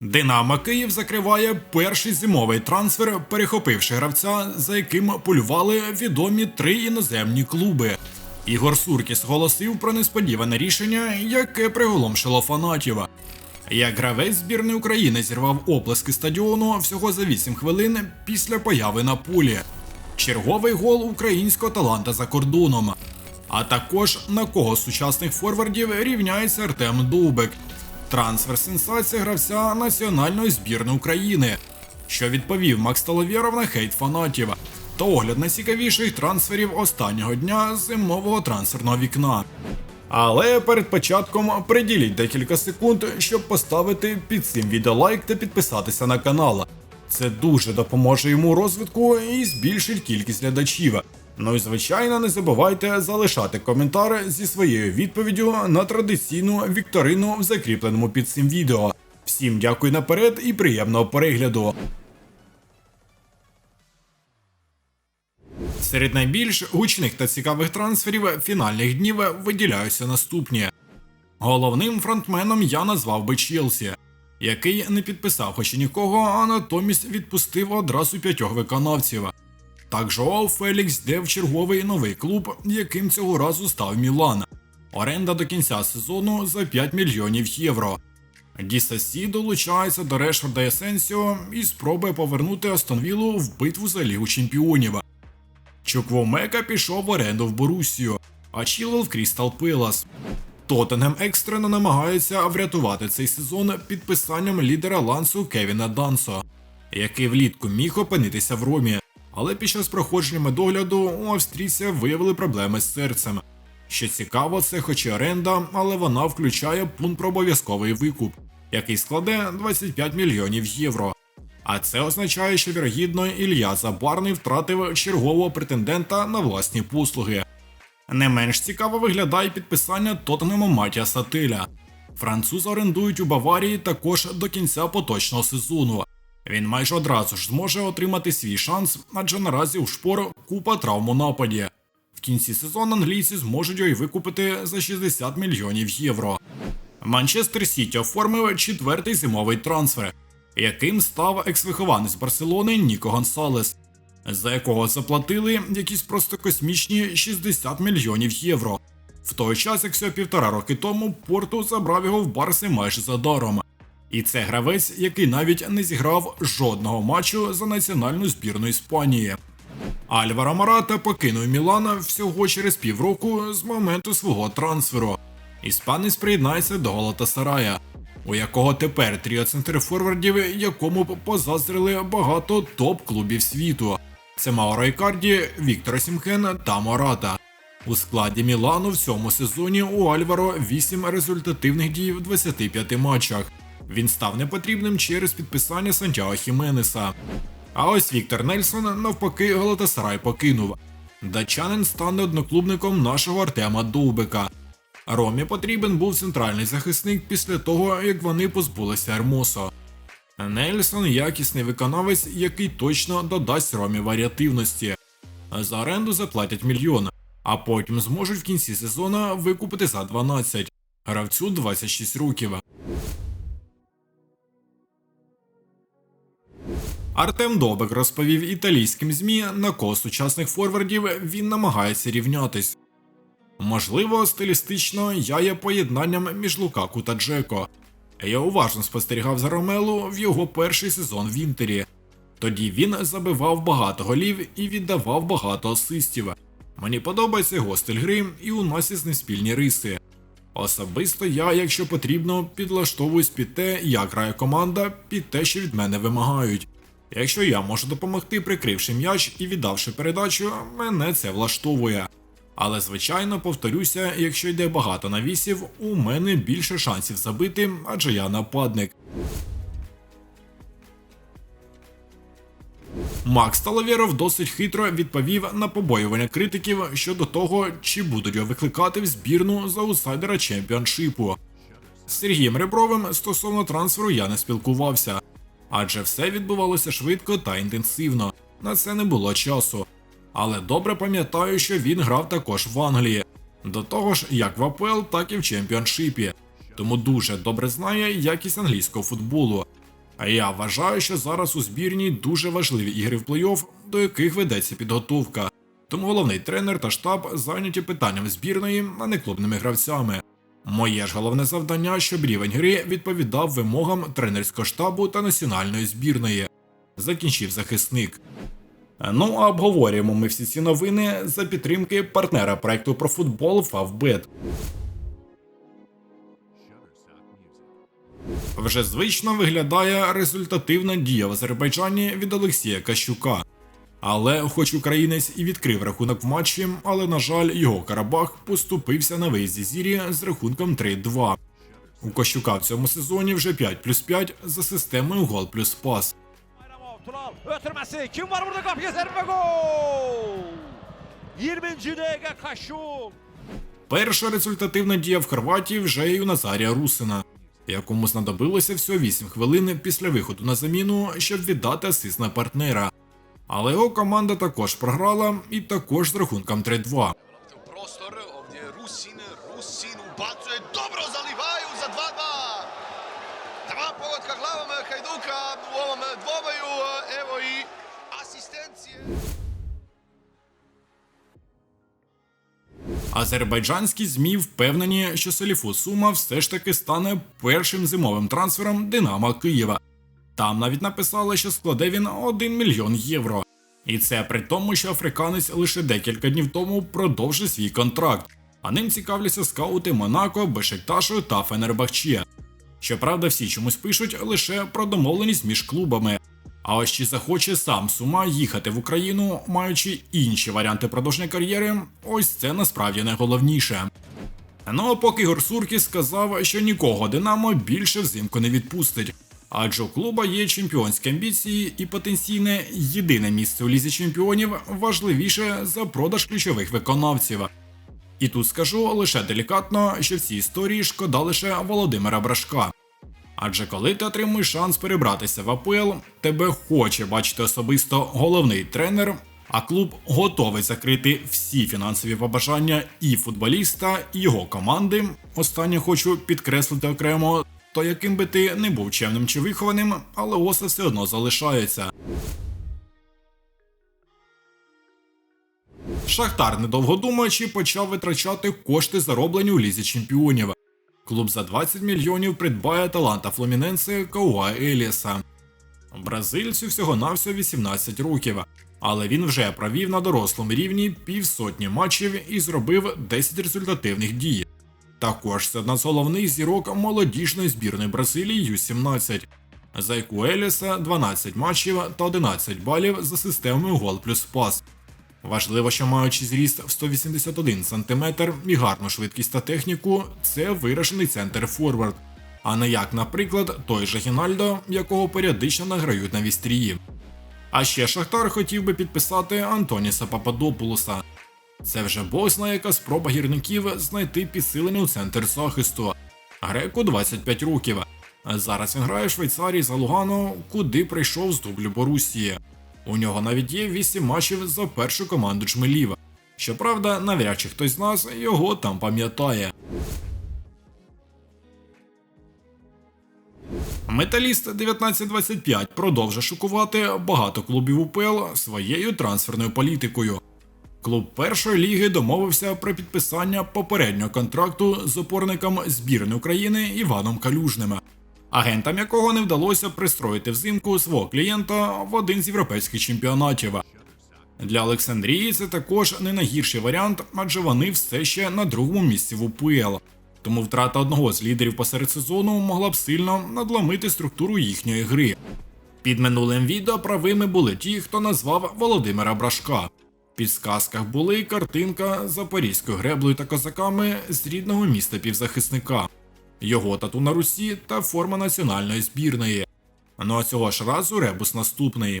Динамо Київ закриває перший зимовий трансфер, перехопивши гравця, за яким полювали відомі три іноземні клуби. Ігор Суркіс голосив про несподіване рішення, яке приголомшило фанатів. Як гравець збірної України зірвав оплески стадіону всього за 8 хвилин після появи на полі. Черговий гол українського таланта за кордоном. А також на кого з сучасних форвардів рівняється Артем Дубик. Трансфер сенсація гравця національної збірної України, що відповів Макс Таловєров на хейт фанатів, та огляд найцікавіших трансферів останнього дня зимового трансферного вікна. Але перед початком приділіть декілька секунд, щоб поставити під цим відео лайк та підписатися на канал. Це дуже допоможе йому розвитку і збільшить кількість глядачів. Ну і звичайно, не забувайте залишати коментар зі своєю відповіддю на традиційну вікторину в закріпленому під цим відео. Всім дякую наперед і приємного перегляду. Серед найбільш гучних та цікавих трансферів фінальних днів виділяються наступні. Головним фронтменом я назвав би Челсі, який не підписав хоч нікого, а натомість відпустив одразу п'ятьох виконавців. Так Жоау Фелікс йде в черговий новий клуб, яким цього разу став Мілан. Оренда до кінця сезону за 5 мільйонів євро. Дісасі долучається до Решфорда Есенсіо і спробує повернути Астонвілу в битву за Лігу Чемпіонів. Чуквомека пішов в оренду в Борусію, а Чілвел в Крістал Пилас. Тоттенгем екстрено намагається врятувати цей сезон підписанням лідера лансу Кевіна Дансо, який влітку міг опинитися в Ромі. Але під час проходження медогляду у австрійця виявили проблеми з серцем. Що цікаво, це хоч і оренда, але вона включає пункт про обов'язковий викуп, який складе 25 мільйонів євро. А це означає, що вірогідно Ілья Забарний втратив чергового претендента на власні послуги. Не менш цікаво виглядає підписання Тоттенему Матія Сатиля. Француза орендують у Баварії також до кінця поточного сезону. Він майже одразу ж зможе отримати свій шанс, адже наразі у шпор купа травм у нападі. В кінці сезону англійці зможуть його викупити за 60 мільйонів євро. Манчестер Сіті оформив четвертий зимовий трансфер, яким став екс-вихованець Барселони Ніко Гонсалес, за якого заплатили якісь просто космічні 60 мільйонів євро. В той час, як всього півтора роки тому, Порту забрав його в Барси майже за даром. І це гравець, який навіть не зіграв жодного матчу за національну збірну Іспанії. Альваро Марата покинув Мілана всього через півроку з моменту свого трансферу. Іспанець приєднається до Галатасарая, у якого тепер тріо центрфорвардів, якому б позаздрили багато топ-клубів світу. Це Мауро Ікарді, Віктор Сімхен та Мората. У складі Мілану в цьому сезоні у Альваро 8 результативних дій в 25 матчах. Він став непотрібним через підписання Сантьяго Хіменеса. А ось Віктор Нельсон навпаки Галатасарай покинув. Датчанин стане одноклубником нашого Артема Довбика. Ромі потрібен був центральний захисник після того, як вони позбулися Ермосо. Нельсон якісний виконавець, який точно додасть Ромі варіативності. За оренду заплатять мільйон, а потім зможуть в кінці сезону викупити за 12. Гравцю 26 років. Артем Добик розповів італійським ЗМІ, на кого сучасних форвардів він намагається рівнятись. Можливо, стилістично я є поєднанням між Лукаку та Джеко. Я уважно спостерігав за Ромелу в його перший сезон в Інтері. Тоді він забивав багато голів і віддавав багато асистів. Мені подобається його стиль гри, і у нас із спільні риси. Особисто я, якщо потрібно, підлаштовуюсь під те, як грає команда, під те, що від мене вимагають. Якщо я можу допомогти, прикривши м'яч і віддавши передачу, мене це влаштовує. Але звичайно, повторюся, якщо йде багато навісів, у мене більше шансів забити, адже я нападник. Макс Талавєров досить хитро відповів на побоювання критиків щодо того, чи будуть його викликати в збірну за аутсайдера чемпіоншипу. З Сергієм Ребровим стосовно трансферу я не спілкувався, адже все відбувалося швидко та інтенсивно. На це не було часу. Але добре пам'ятаю, що він грав також в Англії. До того ж, як в АПЛ, так і в чемпіоншипі. Тому дуже добре знає якість англійського футболу. А я вважаю, що зараз у збірній дуже важливі ігри в плей-офф, до яких ведеться підготовка. Тому головний тренер та штаб зайняті питанням збірної, а не клубними гравцями. Моє ж головне завдання, щоб рівень гри відповідав вимогам тренерського штабу та національної збірної. Закінчив захисник. Ну а обговорюємо ми всі ці новини за підтримки партнера проекту про футбол Фавбет. Вже звично виглядає результативна дія в Азербайджані від Олексія Кащука. Але, хоч українець і відкрив рахунок в матчі, але на жаль, його Карабах поступився на виїзді зірі з рахунком 3-2. У Кощука в цьому сезоні вже 5 плюс 5 за системою гол плюс пас. Bayramov, Tural ötürmesi. Kim var burada kapıya serve gol. 20. dakika Kaşuk. Перша результативна дія в Хорватії вже й у Назарія Русина, якому знадобилося всього 8 хвилин після виходу на заміну, щоб віддати асист на партнера. Але його команда також програла і також з рахунком 3-2. u prostor, ovdje je Rusin, Rusin ubacuje, dobro zalivaju za 2-2. Dva pogotka glavom Hajduka u ovom dvoboju, evo i asistencije. Азербайджанські ЗМІ впевнені, що Селіфу Сума все ж таки стане першим зимовим трансфером Динамо Києва. Там навіть написали, що складе він 1 мільйон євро. І це при тому, що африканець лише декілька днів тому продовжив свій контракт, а ним цікавляться скаути Монако, Бешикташу та Фенербахче. Щоправда, всі чомусь пишуть лише про домовленість між клубами. А ось чи захоче сам Сума їхати в Україну, маючи інші варіанти продовження кар'єри, ось це насправді найголовніше. Ну а поки Горсуркіс сказав, що нікого Динамо більше взимку не відпустить. Адже у клуба є чемпіонські амбіції і потенційне єдине місце у лізі чемпіонів важливіше за продаж ключових виконавців. І тут скажу лише делікатно, що в цій історії шкода лише Володимира Брашка. Адже коли ти отримуєш шанс перебратися в АПЛ, тебе хоче бачити особисто головний тренер, а клуб готовий закрити всі фінансові побажання і футболіста, і його команди. Останнє хочу підкреслити окремо, то яким би ти не був чемним чи вихованим, але оса все одно залишається. Шахтар, недовго думаючи, почав витрачати кошти, зароблені у лізі чемпіонів. Клуб за 20 мільйонів придбає таланта Фломіненсе Кауа Еліса. Бразильцю всього-навсього 18 років, але він вже провів на дорослому рівні півсотні матчів і зробив 10 результативних дій. Також це одна з головних зірок молодіжної збірної Бразилії Ю-17. За яку Еліса 12 матчів та 11 балів за системою гол плюс пас. Важливо, що маючи зріст в 181 см і гарну швидкість та техніку, це виражений центр форвард, а не як, наприклад, той же Гінальдо, якого періодично награють на вістрії. А ще Шахтар хотів би підписати Антоніса Пападопулоса. Це вже босна яка спроба гірників знайти підсилення у центр захисту. Греку 25 років. Зараз він грає в Швейцарії за Лугано, куди прийшов з дублю Борусії. У нього навіть є 8 матчів за першу команду Джмеліва. Щоправда, навряд чи хтось з нас його там пам'ятає. Металіст 1925 продовжує шокувати багато клубів УПЛ своєю трансферною політикою. Клуб першої ліги домовився про підписання попереднього контракту з опорником збірної України Іваном Калюжним, агентам якого не вдалося пристроїти взимку свого клієнта в один з європейських чемпіонатів. Для Олександрії це також не найгірший варіант, адже вони все ще на другому місці в УПЛ. Тому втрата одного з лідерів посеред сезону могла б сильно надломити структуру їхньої гри. Під минулим відео правими були ті, хто назвав Володимира Брашка. Підсказках були картинка з запорізькою греблею та козаками з рідного міста півзахисника, його тату на Русі та форма національної збірної. Ну а цього ж разу ребус наступний.